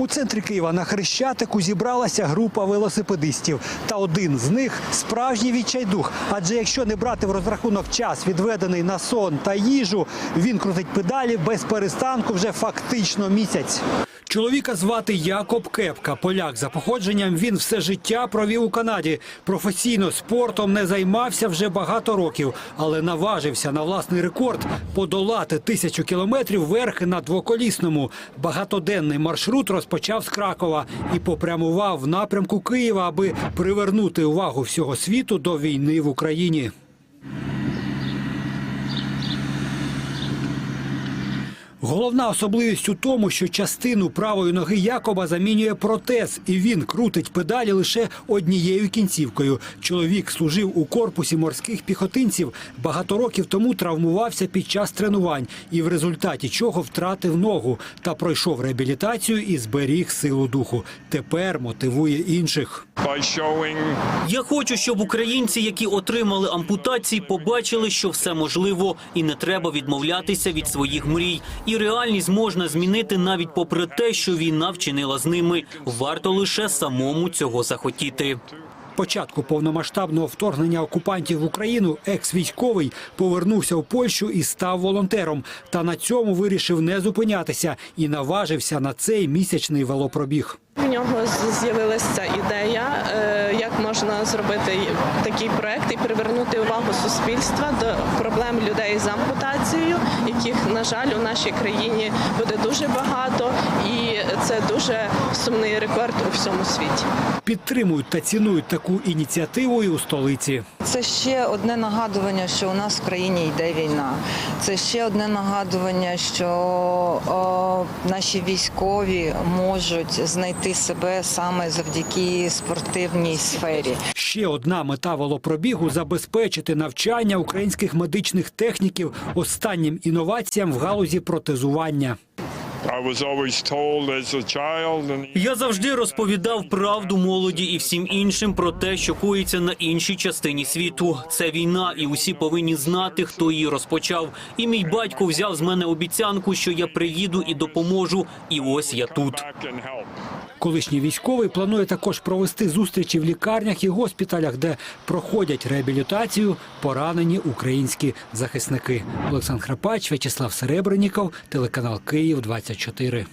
У центрі Києва на Хрещатику зібралася група велосипедистів. Та один з них справжній відчайдух. Адже якщо не брати в розрахунок час, відведений на сон та їжу, він крутить педалі без перестанку вже фактично місяць. Чоловіка звати Якоб Кепка. Поляк за походженням він все життя провів у Канаді. Професійно спортом не займався вже багато років, але наважився на власний рекорд подолати тисячу кілометрів верхи на двоколісному. Багатоденний маршрут розпочав з Кракова і попрямував в напрямку Києва, аби привернути увагу всього світу до війни в Україні. Головна особливість у тому, що частину правої ноги Якоба замінює протез, і він крутить педалі лише однією кінцівкою. Чоловік служив у корпусі морських піхотинців. Багато років тому травмувався під час тренувань, і в результаті чого втратив ногу та пройшов реабілітацію і зберіг силу духу. Тепер мотивує інших. Я хочу, щоб українці, які отримали ампутації, побачили, що все можливо, і не треба відмовлятися від своїх мрій. І реальність можна змінити навіть попри те, що війна вчинила з ними. Варто лише самому цього захотіти. Початку повномасштабного вторгнення окупантів в Україну екс-військовий повернувся в Польщу і став волонтером. Та на цьому вирішив не зупинятися і наважився на цей місячний велопробіг. В нього з'явилася ідея, зробити такий проект і привернути увагу суспільства до проблем людей з ампутацією, яких, на жаль, у нашій країні буде дуже багато, це дуже сумний рекорд у всьому світі. Підтримують та цінують таку ініціативу і у столиці. Це ще одне нагадування, що у нас в країні йде війна. Це ще одне нагадування, що о, наші військові можуть знайти себе саме завдяки спортивній сфері. Ще одна мета велопробігу забезпечити навчання українських медичних техніків останнім інноваціям в галузі протезування. Я завжди розповідав правду молоді і всім іншим про те, що коїться на іншій частині світу. Це війна, і усі повинні знати, хто її розпочав. І мій батько взяв з мене обіцянку, що я приїду і допоможу. І ось я тут. Колишній військовий планує також провести зустрічі в лікарнях і госпіталях, де проходять реабілітацію поранені українські захисники. Олександр Храпач, В'ячеслав Серебренніков, телеканал Київ 24